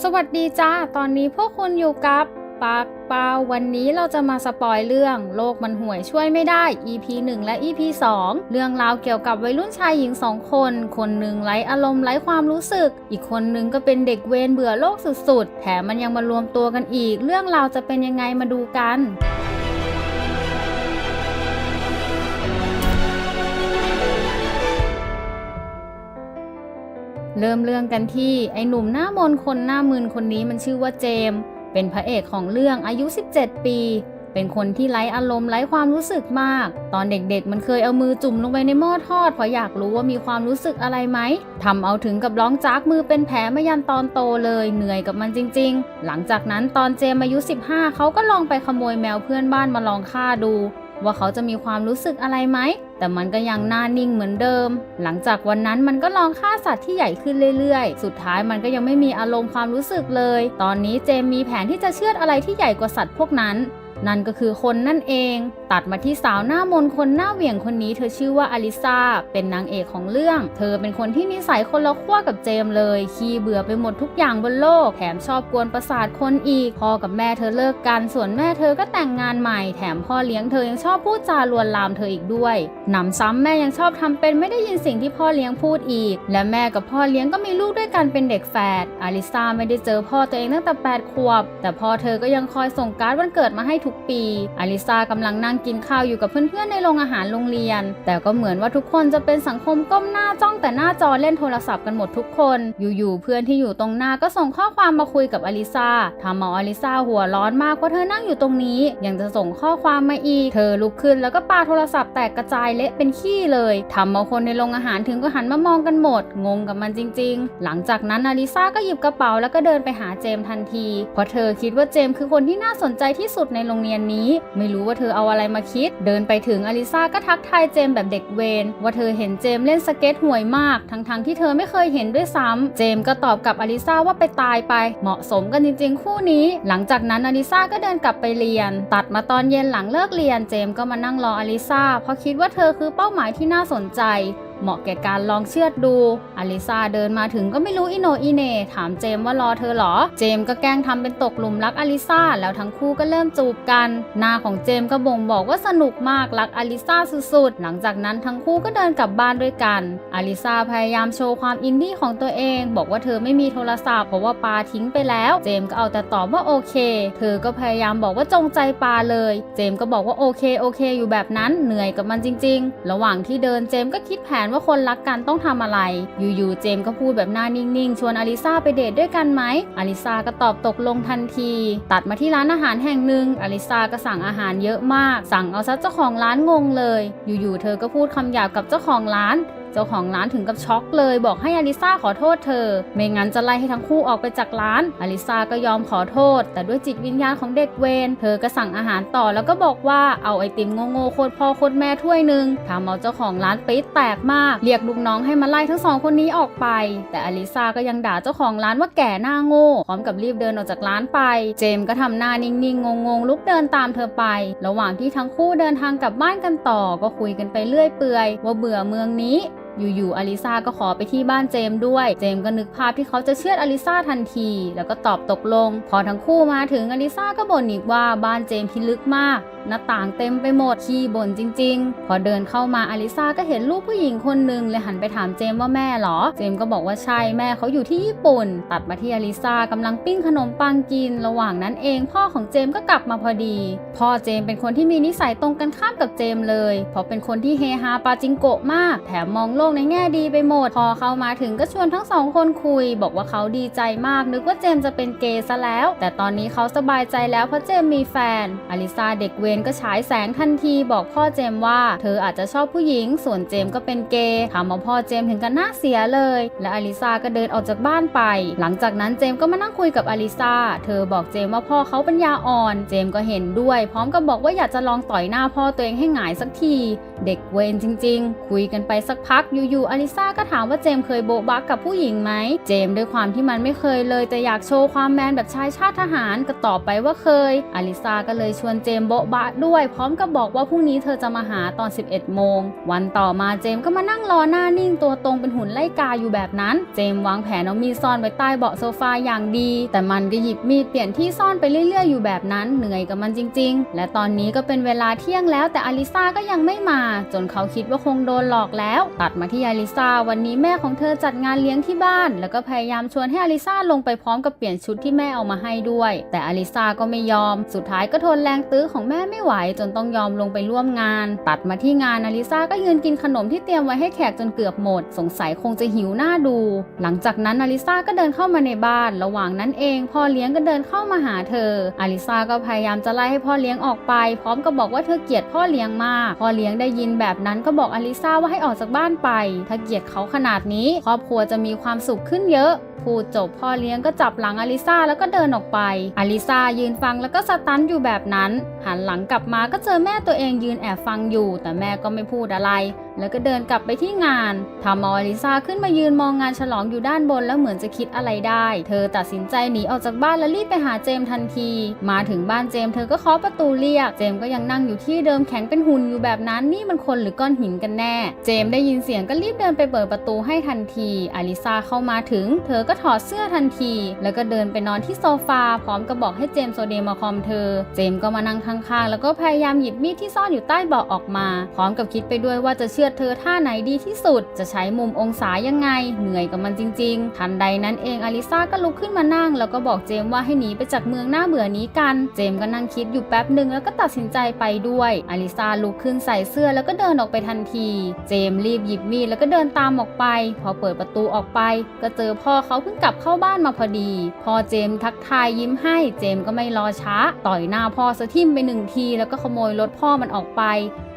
สวัสดีจ้า ตอนนี้พวกคุณอยู่กับปากเปาวันนี้เราจะมาสปอยเรื่องโลกมันห่วยช่วยไม่ได้ EP 1 และ EP 2 เรื่องราวเกี่ยวกับวัยรุ่นชายหญิงสองคน คนหนึ่งไร้อารมณ์ไร้ความรู้สึก อีกคนหนึ่งก็เป็นเด็กเวรเบื่อโลกสุดๆ แถมมันยังมารวมตัวกันอีก เรื่องราวจะเป็นยังไงมาดูกัน เริ่มเรื่องกันที่ไอ้หนุ่มหน้ามนคนหน้ามึนคนนี้มันชื่อว่าเจม เป็นพระเอกของเรื่องอายุ 17 ปี เป็นคนที่ไร้อารมณ์ไร้ความรู้สึกมาก ตอนเด็กๆ มันเคยเอามือจุ่มลงไปในหม้อทอดเพราะอยากรู้ว่ามีความรู้สึกอะไรไหมทำเอาถึงกับร้องจากมือเป็นแผลมายันตอนโตเลยเหนื่อยกับมันจริง ๆ หลังจากนั้นตอนเจมอายุ 15เขาก็ลองไปขโมยแมวเพื่อนบ้านมาลองฆ่าดู ว่าเขาจะมีความรู้สึกอะไรไหม แต่มันก็ยังหน้านิ่งเหมือนเดิม หลังจากวันนั้นมันก็ลองฆ่าสัตว์ที่ใหญ่ขึ้นเรื่อยๆ สุดท้ายมันก็ยังไม่มีอารมณ์ความรู้สึกเลย ตอนนี้เจมมีแผนที่จะเชือดอะไรที่ใหญ่กว่าสัตว์พวกนั้น นั่นก็คือคนนั่นเอง ตัดมาที่สาวหน้ามนคนหน้าเหวี่ยงคนนี้เธอชื่อว่าอลิซาเป็นนางเอกของเรื่อง เธอเป็นคนที่นิสัยคนละขั้วกับเจมเลย ขี้เบื่อไปหมดทุกอย่างบนโลก แถมชอบกวนประสาทคนอีก พ่อกับแม่เธอเลิกกัน ส่วนแม่เธอก็แต่งงานใหม่ แถมพ่อเลี้ยงเธอยังชอบพูดจาลวนลามเธออีกด้วยหนำซ้ำแม่ยังชอบทำเป็นไม่ได้ยินสิ่งที่พ่อเลี้ยงพูดอีก และแม่กับพ่อเลี้ยงก็มีลูกด้วยกันเป็นเด็กแฝดอลิซาไม่ได้เจอพ่อตัวเองตั้งแต่8ขวบ แต่พ่อเธอก็ยังคอยส่งการ์ดวันเกิดมาให้ทุกปี อลิซากำลังนั่งกินข้าวอยู่กับเพื่อนๆในโรงอาหารโรงเรียน แต่ก็เหมือนว่าทุกคนจะเป็นสังคมก้มหน้าจ้องแต่หน้าจอเล่นโทรศัพท์กันหมดทุกคน อยู่ๆเพื่อนที่อยู่ตรงหน้าก็ส่งข้อความมาคุยกับอลิซาทำเอาอลิซาหัวร้อนมากว่าเธอนั่งอยู่ตรงนี้ ยังจะส่งข้อความมาอีก เธอลุกขึ้นแล้วก็ปาโทรศัพท์แตกกระจายเละเป็นขี้เลยทำเอาคนในโรงอาหารถึงก็หันมามองกันหมด งงกับมันจริง ๆ หลังจากนั้นอลิซาก็หยิบกระเป๋าแล้วก็เดินไปหาเจมทันที เพราะเธอคิดว่าเจมคือคนที่น่าสนใจที่สุดในโรงเรียนนี้ ไม่รู้ว่าเธอเอาอะไรมาคิด เดินไปถึงอลิซาก็ทักทายเจมแบบเด็กเวรว่าเธอเห็นเจมเล่นสเก็ตห่วยมาก ทั้งๆที่เธอไม่เคยเห็นด้วยซ้ำเจมก็ตอบกับอลิซาว่าไปตายไป เหมาะสมกันจริง ๆ คู่นี้ หลังจากนั้นอลิซาก็เดินกลับไปเรียน ตัดมาตอนเย็นหลังเลิกเรียน เจมก็มานั่งรออลิซาเพราะคิดว่าเธอคือเป้าหมายที่น่าสนใจ เหมาะแก่การลองเชือดดู อลิซาเดินมาถึงก็ไม่รู้อิโนอิเนถามเจมว่ารอเธอเหรอ เจมก็แกล้งทำเป็นตกหลุมรักอลิซาแล้วทั้งคู่ก็เริ่มจูบกัน หน้าของเจมก็บ่งบอกว่าสนุกมากรักอลิซาสุดๆ หลังจากนั้นทั้งคู่ก็เดินกลับบ้านด้วยกัน อลิซาพยายามโชว์ความอินดี้ของตัวเอง บอกว่าเธอไม่มีโทรศัพท์เพราะว่าปาทิ้งไปแล้ว เจมก็เอาแต่ตอบว่าโอเค เธอก็พยายามบอกว่าจงใจปาเลย เจมก็บอกว่าโอเคโอเค อยู่แบบนั้นเหนื่อยกับมันจริง ๆ ระหว่างที่เดินเจมก็คิดแผนว่าคนรักกันต้องทำอะไร อยู่ๆเจมส์ก็พูดแบบหน้านิ่งๆ ชวนอลิซาไปเดทด้วยกันไหมอลิซาก็ตอบตกลงทันที ตัดมาที่ร้านอาหารแห่งหนึ่งอลิซาก็สั่งอาหารเยอะมาก สั่งเอาซะเจ้าของร้านงงเลย อยู่ๆเธอก็พูดคำหยาบกับเจ้าของร้าน เจ้าของร้านถึงกับช็อกเลย บอกให้อลิซาขอโทษเธอ ไม่งั้นจะไล่ให้ทั้งคู่ออกไปจากร้าน อลิซาก็ยอมขอโทษ แต่ด้วยจิตวิญญาณของเด็กเวรเธอก็สั่งอาหารต่อแล้วก็บอกว่าเอาไอติมโง่ๆโคตรพ่อโคตรแม่ถ้วยหนึ่งทำเอาเจ้าของร้านปี๊ดแตกมาก เรียกลูกน้องให้มาไล่ทั้งสองคนนี้ออกไป แต่อลิซาก็ยังด่าเจ้าของร้านว่าแก่หน้าโง่พร้อมกับรีบเดินออกจากร้านไป เจมส์ก็ทำหน้านิ่งๆงงๆลุกเดินตามเธอไป ระหว่างที่ทั้งคู่เดินทางกลับบ้านกันต่อก็คุยกันไปเรื่อยเปื่อยว่าเบื่อเมืองนี้ อยู่ๆอลิซาก็ขอไปที่บ้านเจมด้วย เจมก็นึกภาพที่เขาจะเชื่อดอลิซาทันที แล้วก็ตอบตกลง พอทั้งคู่มาถึงอลิซาก็บ่นอีกว่าบ้านเจมพิลึกมากหน้าต่างเต็มไปหมดขี้บ่นจริง ๆ พอเดินเข้ามาอลิซาก็เห็นลูกผู้หญิงคนหนึ่งเลยหันไปถามเจมว่าแม่เหรอ เจมก็บอกว่าใช่แม่เขาอยู่ที่ญี่ปุ่น ตัดมาที่อลิซากำลังปิ้งขนมปังกิน ระหว่างนั้นเองพ่อของเจมก็กลับมาพอดี พ่อเจมเป็นคนที่มีนิสัยตรงกันข้ามกับเจมเลย เพราะเป็นคนที่เฮฮาปาจิงโกะมาก แถมมองโลกในแง่ดีไปหมด พอเข้ามาถึงก็ชวนทั้งสองคนคุย บอกว่าเขาดีใจมาก นึกว่าเจมจะเป็นเกย์ซะแล้ว แต่ตอนนี้เขาสบายใจแล้วเพราะเจมมีแฟนอลิซาเด็กเวรก็ฉายแสงทันทีบอกพ่อเจมว่า เธออาจจะชอบผู้หญิง ส่วนเจมก็เป็นเกย์ทำเอาพ่อเจมถึงกันหน้าเสียเลย และอลิซาก็เดินออกจากบ้านไป หลังจากนั้นเจมก็มานั่งคุยกับอลิซาเธอบอกเจมว่าพ่อเขาปัญญาอ่อน เจมก็เห็นด้วย พร้อมกับบอกว่าอยากจะลองต่อยหน้าพ่อตัวเองให้หงายสักที เด็กเวนจริง ๆ คุยกันไปสักพักอยู่ๆอลิซาก็ถามว่าเจมเคยโบะบักกับผู้หญิงไหมเจมด้วยความที่มันไม่เคยเลย แต่อยากโชว์ความแมนแบบชายชาติทหารก็ตอบไปว่าเคยอลิซาก็เลยชวนเจมโบะบะด้วย พร้อมกับบอกว่าพรุ่งนี้เธอจะมาหาตอน 11 โมง วันต่อมาเจมก็มานั่งรอหน้านิ่งตัวตรงเป็นหุ่นไล่กาอยู่แบบนั้น เจมวางแผนเอามีดซ่อนไว้ใต้เบาะโซฟาอย่างดี แต่มันก็หยิบมีดเปลี่ยนที่ซ่อนไปเรื่อยๆ อยู่แบบนั้น เหนื่อยกับมันจริง ๆ และตอนนี้ก็เป็นเวลาเที่ยงแล้วแต่อลิซาก็ยังไม่มา จนเขาคิดว่าคงโดนหลอกแล้ว ตัดมาที่อลิซาวันนี้แม่ของเธอจัดงานเลี้ยงที่บ้าน แล้วก็พยายามชวนให้อลิซาลงไปพร้อมกับเปลี่ยนชุดที่แม่เอามาให้ด้วย แต่อลิซาก็ไม่ยอม สุดท้ายก็ทนแรงตื้อของแม่ไม่ไหวจนต้องยอมลงไปร่วมงาน ตัดมาที่งานอลิซาก็ยืนกินขนมที่เตรียมไว้ให้แขกจนเกือบหมด สงสัยคงจะหิวหน้าดู หลังจากนั้นอลิซาก็เดินเข้ามาในบ้าน ระหว่างนั้นเอง พ่อเลี้ยงก็เดินเข้ามาหาเธออลิซาก็พยายามจะไล่ให้พ่อเลี้ยงออกไป พร้อมกับบอกว่าเธอเกลียดพ่อเลี้ยงมาก พ่อเลี้ยงได้ยินแบบนั้นก็บอกอลิซาว่าให้ออกจากบ้านไป ถ้าเกลียดเขาขนาดนี้ ครอบครัวจะมีความสุขขึ้นเยอะพูดจบพ่อเลี้ยงก็จับหลังอลิซาแล้วก็เดินออกไป อลิซายืนฟังแล้วก็สตันอยู่แบบนั้น หันหลังกลับมาก็เจอแม่ตัวเองยืนแอบฟังอยู่ แต่แม่ก็ไม่พูดอะไรแล้วก็เดินกลับไปที่งานทำเอาอลิซาขึ้นมายืนมองงานฉลองอยู่ด้านบนแล้วเหมือนจะคิดอะไรได้ เธอตัดสินใจหนีออกจากบ้านแล้วรีบไปหาเจมทันที มาถึงบ้านเจมเธอก็เคาะประตูเรียก เจมก็ยังนั่งอยู่ที่เดิมแข็งเป็นหุ่นอยู่แบบนั้นนี่มันคนหรือก้อนหินกันแน่ เจมได้ยินเสียงก็รีบเดินไปเปิดประตูให้ทันที อลิซาเข้ามาถึง เธอก็ถอดเสื้อทันที แล้วก็เดินไปนอนที่โซฟาพร้อมกับบอกให้เจมโซเดมาคอมเธอ เจมก็มานั่งข้างๆแล้วก็พยายามหยิบมีดที่ซ่อนอยู่ใต้เบาะออกมา พร้อมกับคิดไปด้วยว่าจะเชือดเธอท่าไหนดีที่สุด จะใช้มุมองศายังไง เหนื่อยกับมันจริง ๆ ทันใดนั้นเองอลิซาก็ลุกขึ้นมานั่ง แล้วก็บอกเจมว่าให้หนีไปจากเมืองหน้าเบื่อนี้กัน เจมก็นั่งคิดอยู่แป๊บหนึ่งแล้วก็ตัดสินใจไปด้วยอลิซาลุกขึ้นใส่เสื้อแล้วก็เดินออกไปทันที เจมรีบหยิบมีดแล้วก็เดินตามออกไป พอเปิดประตูออกไป ก็เจอพ่อเขาเพิ่งกลับเข้าบ้านมาพอดี พอเจมทักทายยิ้มให้ เจมก็ไม่รอช้า ต่อยหน้าพ่อสะทิ่มไปหนึ่งที แล้วก็ขโมยรถพ่อมันออกไป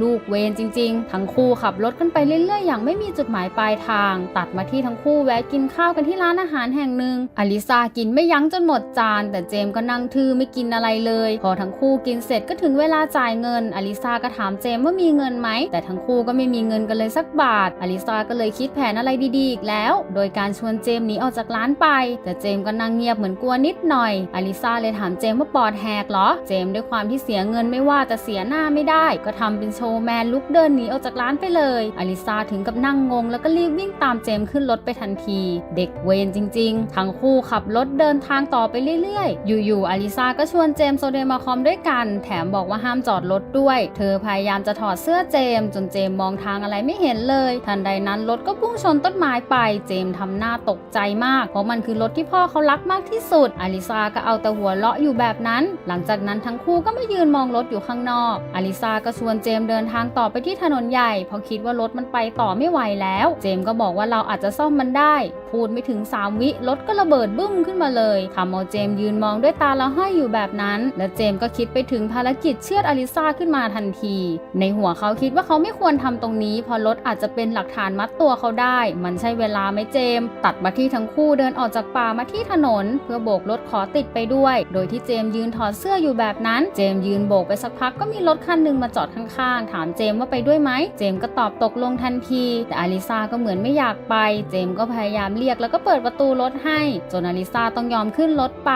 ลูกเวรจริง ๆ ทั้งคู่ขับรถกันไปเรื่อยๆ อย่างไม่มีจุดหมายปลายทาง ตัดมาที่ทั้งคู่แวะกินข้าวกันที่ร้านอาหารแห่งหนึ่งอลิซากินไม่ยั้งจนหมดจาน แต่เจมก็นั่งทื่อไม่กินอะไรเลย พอทั้งคู่กินเสร็จก็ถึงเวลาจ่ายเงิน อลิซาก็ถามเจมว่ามีเงินไหม แต่ทั้งคู่ก็ไม่มีเงินกันเลยสักบาท อลิซาก็เลยคิดแผนอะไรดีๆอีกแล้ว โดยการชวนเจมหนีออกจากร้านไป แต่เจมก็นั่งเงียบเหมือนกลัวนิดหน่อย อลิซาเลยถามเจมว่าปอดแหกเหรอ เจมด้วยความที่เสียเงินไม่ว่าแต่เสียหน้าไม่ได้ ก็ทำเป็นโชว์แมนลุกเดินหนีออกจากร้านไปเลยอลิซาถึงกับนั่งงง แล้วก็รีบวิ่งตามเจมขึ้นรถไปทันที เด็กเวรจริง ๆ ทั้งคู่ขับรถเดินทางต่อไปเรื่อยๆ อยู่ๆอลิซาก็ชวนเจมโซเดมาคอมด้วยกัน แถมบอกว่าห้ามจอดรถด้วย เธอพยายามจะถอดเสื้อเจม จนเจมมองทางอะไรไม่เห็นเลย ทันใดนั้นรถก็พุ่งชนต้นไม้ไป เจมทำหน้าตกใจมาก เพราะมันคือรถที่พ่อเขารักมากที่สุด อลิซาก็เอาแต่หัวเราะอยู่แบบนั้น หลังจากนั้นทั้งคู่ก็ไมายืนมองรถอยู่ข้างนอก อลิซาก็ชวนเจมเดินทางต่อไปที่ถนนใหญ่เพราะคิดว่ารถมันไปต่อไม่ไหวแล้ว เจมส์ก็บอกว่าเราอาจจะซ่อมมันได้ พูดไม่ถึง 3 วิรถก็ระเบิดบึ้มขึ้นมาเลยทำเอาเจมส์ยืนมองด้วยตาละห้อยอยู่แบบนั้น และเจมส์ก็คิดไปถึงภารกิจเชือดอลิซาขึ้นมาทันที ในหัวเขาคิดว่าเขาไม่ควรทำตรงนี้ เพราะรถอาจจะเป็นหลักฐานมัดตัวเขาได้ มันใช่เวลาไหมเจมส์ตัดมาที่ทั้งคู่เดินออกจากป่ามาที่ถนน เพื่อโบกรถขอติดไปด้วย โดยที่เจมส์ยืนถอดเสื้ออยู่แบบนั้น เจมส์ยืนโบกไปสักพักก็มีรถคันหนึ่งมาจอดข้างๆ ถามเจมส์ว่าไปด้วยไหม เจมส์ก็ตอบตกลงทันที แต่อลิซาก็เหมือนไม่อยากไป เจมส์ก็พยายามเรียกแล้วก็เปิดประตูรถให้จนอลิซาต้องยอมขึ้นรถไป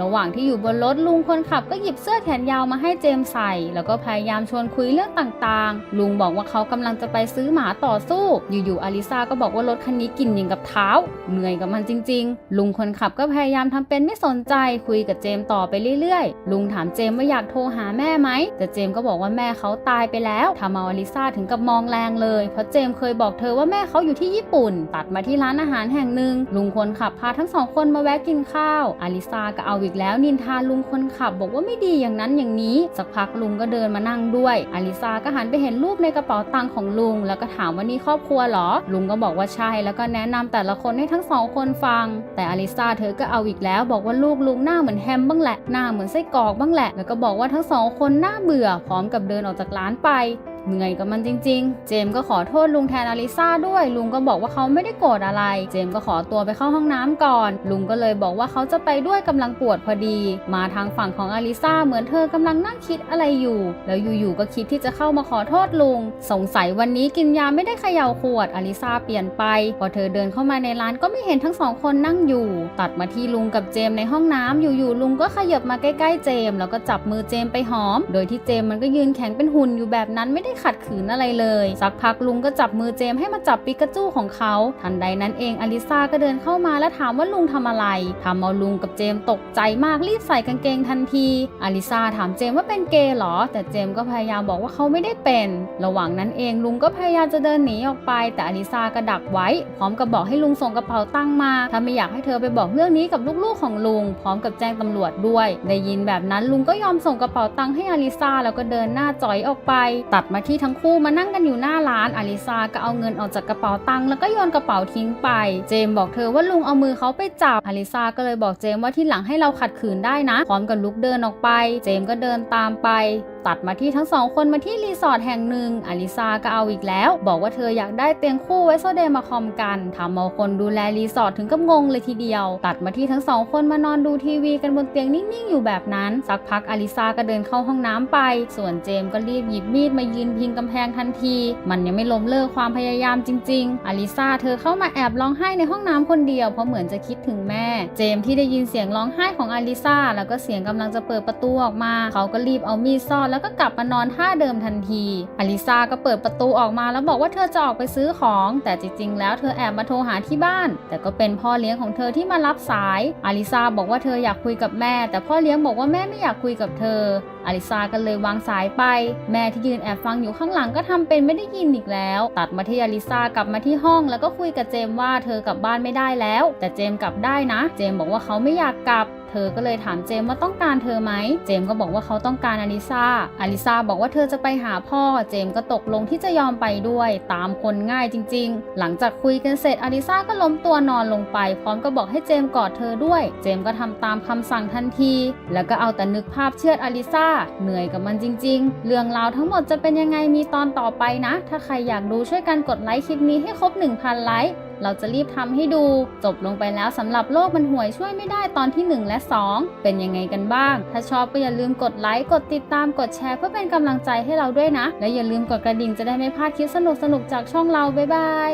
ระหว่างที่อยู่บนรถลุงคนขับก็หยิบเสื้อแขนยาวมาให้เจมส์ใส่ แล้วก็พยายามชวนคุยเรื่องต่างๆ ลุงบอกว่าเขากำลังจะไปซื้อหมาต่อสู้ อยู่ๆอลิซาก็บอกว่ารถคันนี้กลิ่นอย่างกับเท้า เหนื่อยกับมันจริง ๆ ลุงคนขับก็พยายามทำเป็นไม่สนใจคุยกับเจมส์ต่อไปเรื่อยๆ ลุงถามเจมส์ว่าอยากโทรหาแม่ไหมแต่เจมส์ก็บอกว่าแม่เขาตายไปแล้วทำเอาอลิซาถึงกับมองแรงเลย เพราะเจมเคยบอกเธอว่าแม่เขาอยู่ที่ญี่ปุ่น ตัดมาที่ร้านอาหารแห่งหนึ่ง ลุงคนขับพาทั้งสองคนมาแวะกินข้าว อลิซาก็เอาอีกแล้วนินทาลุงคนขับบอกว่าไม่ดีอย่างนั้นอย่างนี้ สักพักลุงก็เดินมานั่งด้วย อลิซาก็หันไปเห็นรูปในกระเป๋าตังค์ของลุง แล้วก็ถามว่านี่ครอบครัวเหรอ ลุงก็บอกว่าใช่ แล้วก็แนะนำแต่ละคนให้ทั้งสองคนฟัง แต่อลิซาเธอก็เอาอีกแล้ว บอกว่าลูกลุงหน้าเหมือนแฮมบ้างแหละ หน้าเหมือนไส้กรอกบ้างแหละ แล้วก็บอกว่าทั้งสองคนหน้าเบื่อ พร้อมกับเดินออกจากร้านไป เหนื่อยกับมันจริง ๆ เจมก็ขอโทษลุงแทนอลิซาด้วย ลุงก็บอกว่าเขาไม่ได้โกรธอะไร เจมก็ขอตัวไปเข้าห้องน้ำก่อน ลุงก็เลยบอกว่าเขาจะไปด้วยกำลังปวดพอดี มาทางฝั่งของอลิซาเหมือนเธอกำลังนั่งคิดอะไรอยู่ แล้วอยู่ๆก็คิดที่จะเข้ามาขอโทษลุง สงสัยวันนี้กินยาไม่ได้เขย่าขวด อลิซาเปลี่ยนไป พอเธอเดินเข้ามาในร้านก็ไม่เห็นทั้งสองคนนั่งอยู่ ตัดมาที่ลุงกับเจมในห้องน้ำอยู่ๆลุงก็ขยับมาใกล้ๆเจม แล้วก็จับมือเจมไปหอม โดยที่เจมมันก็ยืนแข็งเป็นหุ่นอยู่แบบนั้นไม่ได้ขัดขืนอะไรเลย สักพักลุงก็จับมือเจมให้มาจับปิกาจูของเขา ทันใดนั้นเองอลิซาก็เดินเข้ามาและถามว่าลุงทำอะไรทำเอาลุงกับเจมตกใจมากรีบใส่กางเกงทันที อลิซาถามเจมว่าเป็นเกย์เหรอ แต่เจมก็พยายามบอกว่าเขาไม่ได้เป็น ระหว่างนั้นเองลุงก็พยายามจะเดินหนีออกไป แต่อลิซาก็ดักไว้ พร้อมกับบอกให้ลุงส่งกระเป๋าตังมา ถ้าไม่อยากให้เธอไปบอกเรื่องนี้กับลูกๆของลุง พร้อมกับแจ้งตำรวจด้วย ได้ยินแบบนั้นลุงก็ยอมส่งกระเป๋าตังค์ให้อลิซาแล้วก็เดินหน้าจอยออกไป ตัดมาที่ทั้งคู่มานั่งกันอยู่หน้าร้านอลิซาก็เอาเงินออกจากกระเป๋าตังค์แล้วก็โยนกระเป๋าทิ้งไป เจมบอกเธอว่าลุงเอามือเขาไปจับอลิซาก็เลยบอกเจมว่าที่หลังให้เราขัดขืนได้นะ พร้อมกับลุกเดินออกไป เจมก็เดินตามไปตัดมาที่ทั้งสองคนมาที่รีสอร์ทแห่งหนึ่งอลิซาก็เอาอีกแล้ว บอกว่าเธออยากได้เตียงคู่ไว้โซเดมาคอมกันทำเอาคนดูแลรีสอร์ทถึงกับงงเลยทีเดียว ตัดมาที่ทั้งสองคนมานอนดูทีวีกันบนเตียงนิ่งๆอยู่แบบนั้น สักพักอลิซาก็เดินเข้าห้องน้ำไป ส่วนเจมก็รีบหยิบมีดมายืนพิงกำแพงทันที มันยังไม่ล้มเลิกความพยายามจริง ๆ อลิซาเธอเข้ามาแอบร้องไห้ในห้องน้ำคนเดียวเพราะเหมือนจะคิดถึงแม่ เจมส์ที่ได้ยินเสียงร้องไห้ของอลิซาแล้วก็เสียงกำลังจะเปิดประตูออกมา เขาก็รีบเอามีดซ่อนแล้วก็กลับมานอนท่าเดิมทันที อลิซาก็เปิดประตูออกมาแล้วบอกว่าเธอจะออกไปซื้อของ แต่จริง ๆ แล้วเธอแอบมาโทรหาที่บ้าน แต่ก็เป็นพ่อเลี้ยงของเธอที่มารับสาย อลิซาบอกว่าเธออยากคุยกับแม่ แต่พ่อเลี้ยงบอกว่าแม่ไม่อยากคุยกับเธออลิซาก็เลยวางสายไป แม่ที่ยืนแอบฟังอยู่ข้างหลังก็ทำเป็นไม่ได้ยินอีกแล้ว ตัดมาที่อลิซากลับมาที่ห้องแล้วก็คุยกับเจมว่าเธอกลับบ้านไม่ได้แล้ว แต่เจมกลับได้นะ เจมบอกว่าเขาไม่อยากกลับ เธอก็เลยถามเจมว่าต้องการเธอไหม เจมก็บอกว่าเขาต้องการอลิซาอลิซาบอกว่าเธอจะไปหาพ่อ เจมก็ตกลงที่จะยอมไปด้วย ตามคนง่ายจริง ๆ หลังจากคุยกันเสร็จอลิซาก็ล้มตัวนอนลงไป พร้อมกับอกให้เจมกอดเธอด้วย เจมก็ทำตามคำสั่งทันที แล้วก็เอาแต่นึกภาพเชือดอลิซาเหนื่อยกับมันจริง ๆ เรื่องราวทั้งหมดจะเป็นยังไงมีตอนต่อไปนะ ถ้าใครอยากดูช่วยกันกดไลค์คลิปนี้ให้ครบ 1,000 ไลค์ เราจะรีบทำให้ดู จบลงไปแล้วสำหรับโลกมันห่วยช่วยไม่ได้ตอนที่ 1 และ 2 เป็นยังไงกันบ้าง ถ้าชอบก็อย่าลืมกดไลค์กดติดตามกดแชร์เพื่อเป็นกำลังใจให้เราด้วยนะ และอย่าลืมกดกระดิ่งจะได้ไม่พลาดคลิปสนุกๆจากช่องเราบ๊ายบาย